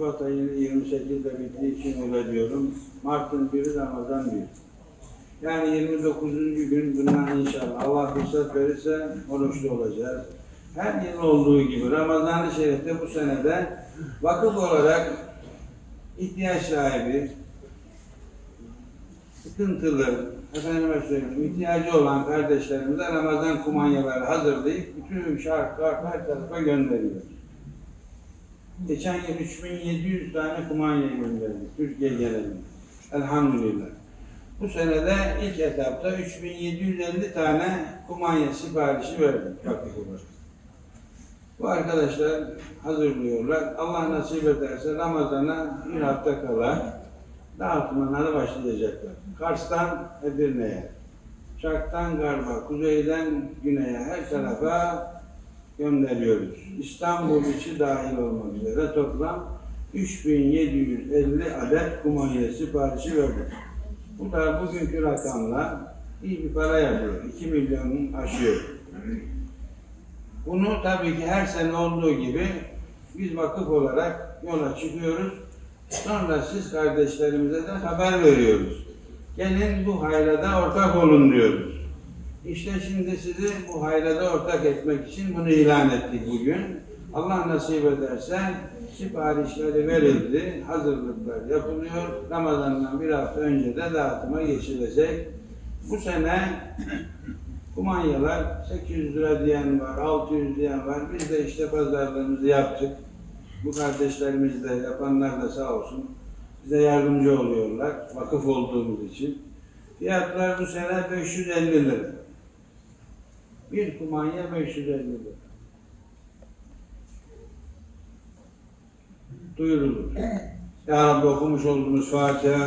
Şubat ayı 28'de bittiği için öyle diyorum. Mart'ın 1'i Ramazan 1. Yani 29. gün bundan inşallah Allah fırsat verirse oruçlu olacağız. Her yıl olduğu gibi Ramazan-ı Şerif'te bu senede vakıf olarak ihtiyaç sahibi, sıkıntılı, efendime söyleyeyim, ihtiyacı olan kardeşlerimize Ramazan kumanyaları hazırlayıp bütün şartlar her tarafa gönderiyoruz. Geçen yıl 3700 tane kumanya gönderdik Türkiye genelinde. Elhamdülillah. Bu senede ilk etapta 3750 tane kumanya siparişi verdik vakıf olarak. Bu arkadaşlar hazırlıyorlar. Allah nasip ederse Ramazan'a bir hafta kala dağıtımlara başlayacaklar. Kars'tan Edirne'ye, Şark'tan Garba, kuzeyden güneye her tarafa gönderiyoruz. İstanbul içi dahil olmak üzere toplam 3750 adet kumanya siparişi verdik. Bu da bugünkü rakamla iyi bir para yapıyor. 2 milyonun aşıyor. Bunu tabii ki her sene olduğu gibi biz vakıf olarak yola çıkıyoruz. Sonra siz kardeşlerimize de haber veriyoruz. Gelin bu hayrada ortak olun diyoruz. İşte şimdi sizi bu hayrada ortak etmek için bunu ilan ettik bugün. Allah nasip ederse siparişleri verildi, hazırlıklar yapılıyor. Ramazan'dan bir hafta önce de dağıtıma geçilecek. Bu sene kumanyalar 800 lira diyen var, 600 diyen var. Biz de işte pazarlığımızı yaptık. Bu kardeşlerimiz de, yapanlar da sağ olsun bize yardımcı oluyorlar. Vakıf olduğumuz için. Fiyatlar bu sene 550 lira. Bir kumanya 550 lira. Duyurulur. Ya Rabbi okumuş olduğumuz Fatiha